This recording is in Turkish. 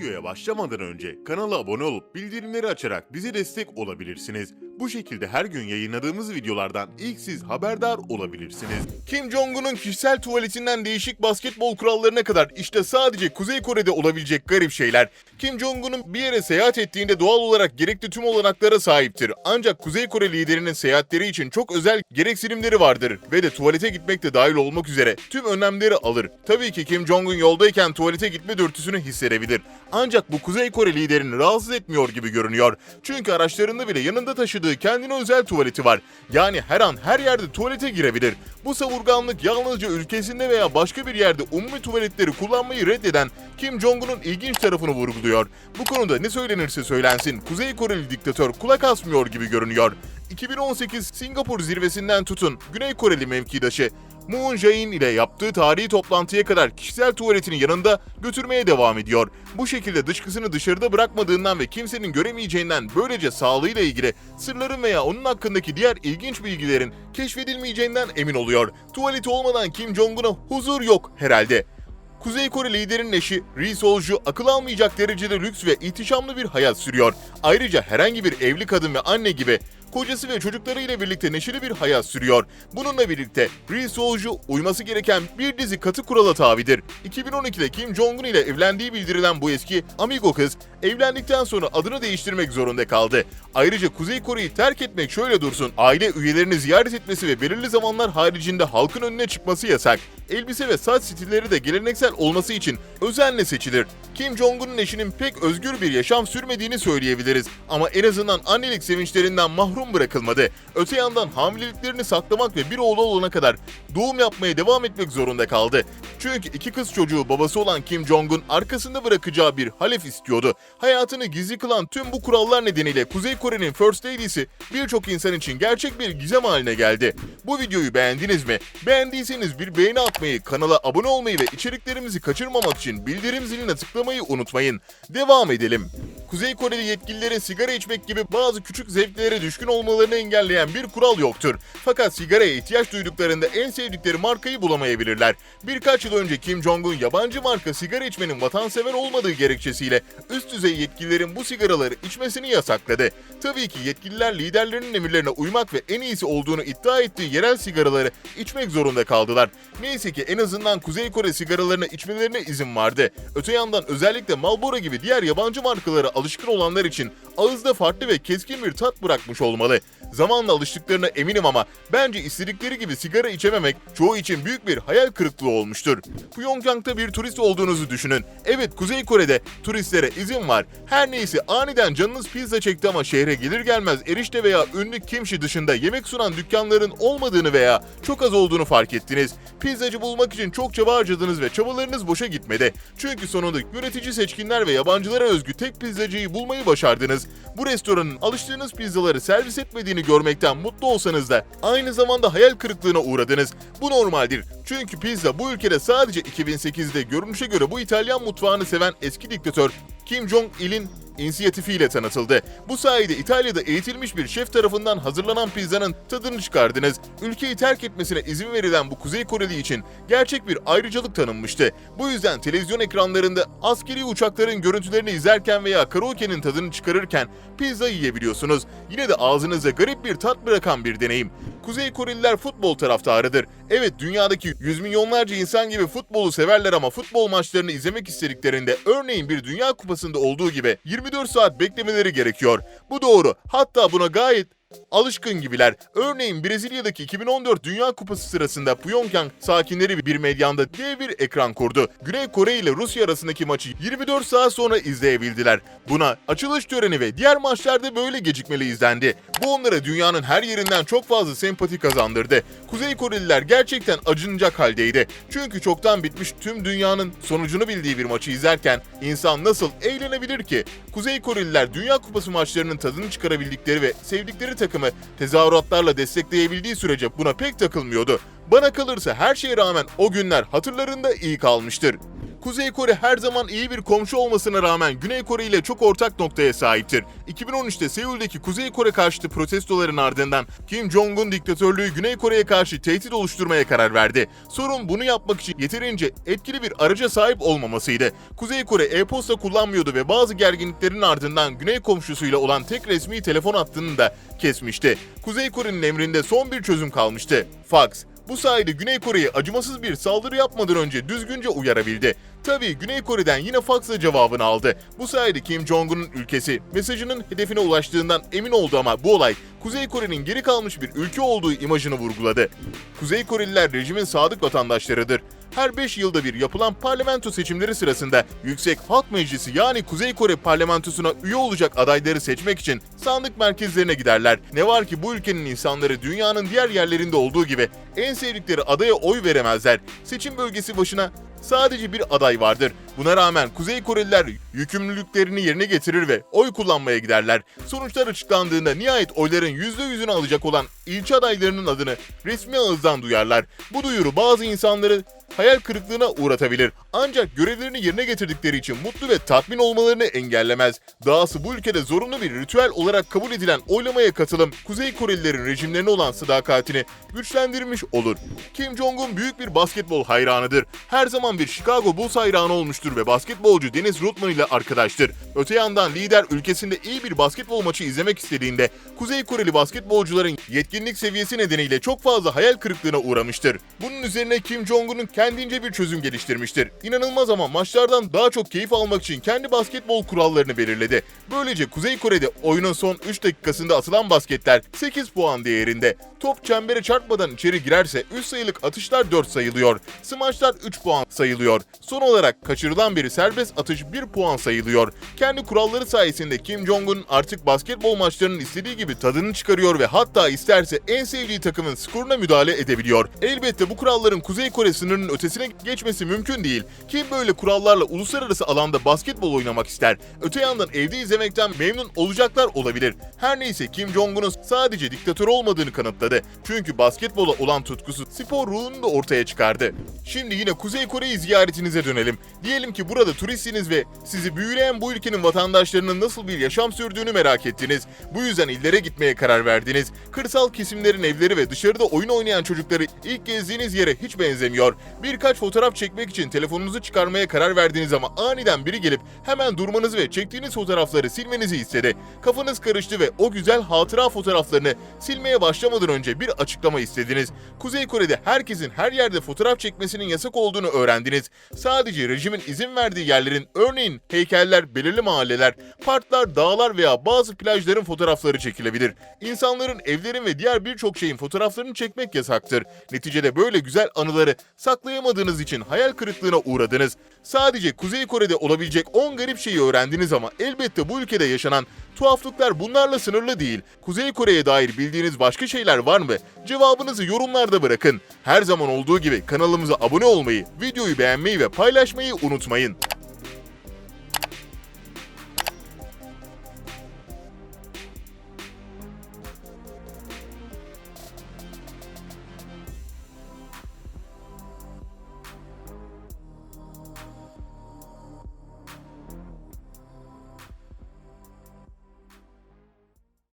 Videoya başlamadan önce kanala abone olup bildirimleri açarak bize destek olabilirsiniz. Bu şekilde her gün yayınladığımız videolardan ilk siz haberdar olabilirsiniz. Kim Jong-un'un kişisel tuvaletinden değişik basketbol kurallarına kadar işte sadece Kuzey Kore'de olabilecek garip şeyler. Kim Jong-un'un bir yere seyahat ettiğinde doğal olarak gerekli tüm olanaklara sahiptir. Ancak Kuzey Kore liderinin seyahatleri için çok özel gereksinimleri vardır ve de tuvalete gitmek de dahil olmak üzere tüm önlemleri alır. Tabii ki Kim Jong-un yoldayken tuvalete gitme dürtüsünü hissedebilir. Ancak bu Kuzey Kore liderini rahatsız etmiyor gibi görünüyor. Çünkü araçlarında bile yanında taşıdığı kendine özel tuvaleti var. Yani her an her yerde tuvalete girebilir. Bu savurganlık yalnızca ülkesinde veya başka bir yerde umumi tuvaletleri kullanmayı reddeden Kim Jong-un'un ilginç tarafını vurguluyor. Bu konuda ne söylenirse söylensin Kuzey Koreli diktatör kulak asmıyor gibi görünüyor. 2018 Singapur zirvesinden tutun Güney Koreli mevkidaşı Moon Jae-in ile yaptığı tarihi toplantıya kadar kişisel tuvaletini yanında götürmeye devam ediyor. Bu şekilde dışkısını dışarıda bırakmadığından ve kimsenin göremeyeceğinden böylece sağlığıyla ilgili sırların veya onun hakkındaki diğer ilginç bilgilerin keşfedilmeyeceğinden emin oluyor. Tuvaleti olmadan Kim Jong-un'a huzur yok herhalde. Kuzey Kore liderinin eşi Ri Solju akıl almayacak derecede lüks ve ihtişamlı bir hayat sürüyor. Ayrıca herhangi bir evli kadın ve anne gibi kocası ve çocuklarıyla birlikte neşeli bir hayat sürüyor. Bununla birlikte Ri Solju uyması gereken bir dizi katı kurala tabidir. 2012'de Kim Jong-un ile evlendiği bildirilen bu eski amigo kız evlendikten sonra adını değiştirmek zorunda kaldı. Ayrıca Kuzey Kore'yi terk etmek şöyle dursun, aile üyelerini ziyaret etmesi ve belirli zamanlar haricinde halkın önüne çıkması yasak. Elbise ve saç stilleri de geleneksel olması için özenle seçilir. Kim Jong-un'un eşinin pek özgür bir yaşam sürmediğini söyleyebiliriz. Ama en azından annelik sevinçlerinden mahrum bırakılmadı. Öte yandan hamileliklerini saklamak ve bir oğlu olana kadar doğum yapmaya devam etmek zorunda kaldı. Çünkü iki kız çocuğu babası olan Kim Jong-un arkasında bırakacağı bir halef istiyordu. Hayatını gizli kılan tüm bu kurallar nedeniyle Kuzey Kore'nin First Lady'si birçok insan için gerçek bir gizem haline geldi. Bu videoyu beğendiniz mi? Beğendiyseniz bir beğeni atmayı, kanala abone olmayı ve içeriklerimizi kaçırmamak için bildirim ziline tıklamayı unutmayın. Devam edelim. Kuzey Koreli yetkililerin sigara içmek gibi bazı küçük zevklere düşkün olmalarını engelleyen bir kural yoktur. Fakat sigaraya ihtiyaç duyduklarında en sevdikleri markayı bulamayabilirler. Birkaç yıl önce Kim Jong-un yabancı marka sigara içmenin vatansever olmadığı gerekçesiyle üst düzey yetkililerin bu sigaraları içmesini yasakladı. Tabii ki yetkililer liderlerinin emirlerine uymak ve en iyisi olduğunu iddia ettiği yerel sigaraları içmek zorunda kaldılar. Neyse ki en azından Kuzey Kore sigaralarını içmelerine izin vardı. Öte yandan özellikle Marlboro gibi diğer yabancı markalara alışkın olanlar için ağızda farklı ve keskin bir tat bırakmış olmalı. Zamanla alıştıklarına eminim ama bence istedikleri gibi sigara içememek çoğu için büyük bir hayal kırıklığı olmuştur. Pyongyang'da bir turist olduğunuzu düşünün. Evet Kuzey Kore'de turistlere izin var. Her neyse aniden canınız pizza çekti ama şehre gelir gelmez erişte veya ünlü kimşi dışında yemek sunan dükkanların olmadığını veya çok az olduğunu fark ettiniz. Pizzacı bulmak için çok çaba harcadınız ve çabalarınız boşa gitmedi. Çünkü sonunda yönetici seçkinler ve yabancılara özgü tek pizzacıyı bulmayı başardınız. Bu restoranın alıştığınız pizzaları servis etmediğini görmekten mutlu olsanız da aynı zamanda hayal kırıklığına uğradınız. Bu normaldir. Çünkü pizza bu ülkede sadece 2008'de görünüşe göre bu İtalyan mutfağını seven eski diktatör Kim Jong-il'in inisiyatifiyle tanıtıldı. Bu sayede İtalya'da eğitilmiş bir şef tarafından hazırlanan pizzanın tadını çıkardınız. Ülkeyi terk etmesine izin verilen bu Kuzey Koreli için gerçek bir ayrıcalık tanınmıştı. Bu yüzden televizyon ekranlarında askeri uçakların görüntülerini izlerken veya karaoke'nin tadını çıkarırken pizza yiyebiliyorsunuz. Yine de ağzınıza garip bir tat bırakan bir deneyim. Kuzey Koreliler futbol taraftarıdır. Evet dünyadaki yüz milyonlarca insan gibi futbolu severler ama futbol maçlarını izlemek istediklerinde örneğin bir Dünya Kupası'nda olduğu gibi 24 saat beklemeleri gerekiyor. Bu doğru. Hatta buna gayet alışkın gibiler. Örneğin Brezilya'daki 2014 Dünya Kupası sırasında Pyongyang sakinleri bir medyanda dev bir ekran kurdu. Güney Kore ile Rusya arasındaki maçı 24 saat sonra izleyebildiler. Buna açılış töreni ve diğer maçlarda böyle gecikmeli izlendi. Bu onlara dünyanın her yerinden çok fazla sempati kazandırdı. Kuzey Koreliler gerçekten acınacak haldeydi. Çünkü çoktan bitmiş tüm dünyanın sonucunu bildiği bir maçı izlerken insan nasıl eğlenebilir ki? Kuzey Koreliler Dünya Kupası maçlarının tadını çıkarabildikleri ve sevdikleri takımı tezahüratlarla destekleyebildiği sürece buna pek takılmıyordu. Bana kalırsa her şeye rağmen o günler hatırlarında iyi kalmıştır. Kuzey Kore her zaman iyi bir komşu olmasına rağmen Güney Kore ile çok ortak noktaya sahiptir. 2013'te Seul'deki Kuzey Kore karşıtı protestoların ardından Kim Jong-un diktatörlüğü Güney Kore'ye karşı tehdit oluşturmaya karar verdi. Sorun bunu yapmak için yeterince etkili bir araca sahip olmamasıydı. Kuzey Kore e-posta kullanmıyordu ve bazı gerginliklerin ardından Güney komşusuyla olan tek resmi telefon hattını da kesmişti. Kuzey Kore'nin emrinde son bir çözüm kalmıştı. Fax. Bu sayede Güney Kore'yi acımasız bir saldırı yapmadan önce düzgünce uyarabildi. Tabii Güney Kore'den yine faksla cevabını aldı. Bu sayede Kim Jong-un'un ülkesi mesajının hedefine ulaştığından emin oldu ama bu olay Kuzey Kore'nin geri kalmış bir ülke olduğu imajını vurguladı. Kuzey Koreliler rejimin sadık vatandaşlarıdır. Her 5 yılda bir yapılan parlamento seçimleri sırasında Yüksek Halk Meclisi yani Kuzey Kore parlamentosuna üye olacak adayları seçmek için sandık merkezlerine giderler. Ne var ki bu ülkenin insanları dünyanın diğer yerlerinde olduğu gibi en sevdikleri adaya oy veremezler. Seçim bölgesi başına sadece bir aday vardır. Buna rağmen Kuzey Koreliler yükümlülüklerini yerine getirir ve oy kullanmaya giderler. Sonuçlar açıklandığında nihayet oyların %100'ünü alacak olan ilçe adaylarının adını resmi ağızdan duyarlar. Bu duyuru bazı insanları hayal kırıklığına uğratabilir. Ancak görevlerini yerine getirdikleri için mutlu ve tatmin olmalarını engellemez. Dahası bu ülkede zorunlu bir ritüel olarak kabul edilen oylamaya katılım Kuzey Korelilerin rejimlerine olan sadakatini güçlendirmiş olur. Kim Jong-un büyük bir basketbol hayranıdır. Her zaman bir Chicago Bulls hayranı olmuştur ve basketbolcu Dennis Rodman ile arkadaştır. Öte yandan lider ülkesinde iyi bir basketbol maçı izlemek istediğinde Kuzey Koreli basketbolcuların yetkinlik seviyesi nedeniyle çok fazla hayal kırıklığına uğramıştır. Bunun üzerine Kim Jong-un'un kendince bir çözüm geliştirmiştir. İnanılmaz ama maçlardan daha çok keyif almak için kendi basketbol kurallarını belirledi. Böylece Kuzey Kore'de oyunun son 3 dakikasında atılan basketler 8 puan değerinde. Top çembere çarpmadan içeri girerse 3 sayılık atışlar 4 sayılıyor. Smaçlar 3 puan sayılıyor. Son olarak kaçırılan bir serbest atış 1 puan sayılıyor. Kendi kuralları sayesinde Kim Jong-un artık basketbol maçlarının istediği gibi tadını çıkarıyor ve hatta isterse en sevdiği takımın skoruna müdahale edebiliyor. Elbette bu kuralların Kuzey Kore sınırının ötesine geçmesi mümkün değil. Kim böyle kurallarla uluslararası alanda basketbol oynamak ister? Öte yandan evde izlemekten memnun olacaklar olabilir. Her neyse Kim Jong-un'un sadece diktatör olmadığını kanıtladı. Çünkü basketbola olan tutkusu spor ruhunu da ortaya çıkardı. Şimdi yine Kuzey Kore'yi ziyaretinize dönelim. Diyelim ki burada turistsiniz ve sizi büyüleyen bu ülkenin vatandaşlarının nasıl bir yaşam sürdüğünü merak ettiniz. Bu yüzden illere gitmeye karar verdiniz. Kırsal kesimlerin evleri ve dışarıda oyun oynayan çocukları ilk gezdiğiniz yere hiç benzemiyor. Birkaç fotoğraf çekmek için telefonunuzu çıkarmaya karar verdiniz ama aniden biri gelip hemen durmanızı ve çektiğiniz fotoğrafları silmenizi istedi. Kafanız karıştı ve o güzel hatıra fotoğraflarını silmeye başlamadan önce bir açıklama istediniz. Kuzey Kore'de herkesin her yerde fotoğraf çekmesinin yasak olduğunu öğrendiniz. Sadece rejimin izin verdiği yerlerin örneğin heykeller, belirli mahalleler, parklar, dağlar veya bazı plajların fotoğrafları çekilebilir. İnsanların, evlerin ve diğer birçok şeyin fotoğraflarını çekmek yasaktır. Neticede böyle güzel anıları saklayamadığınız için hayal kırıklığına uğradınız. Sadece Kuzey Kore'de olabilecek 10 garip şeyi öğrendiniz ama elbette bu ülkede yaşanan tuhaflıklar bunlarla sınırlı değil. Kuzey Kore'ye dair bildiğiniz başka şeyler var mı? Cevabınızı yorumlarda bırakın. Her zaman olduğu gibi kanalımıza abone olmayı, videoyu beğenmeyi ve paylaşmayı unutmayın.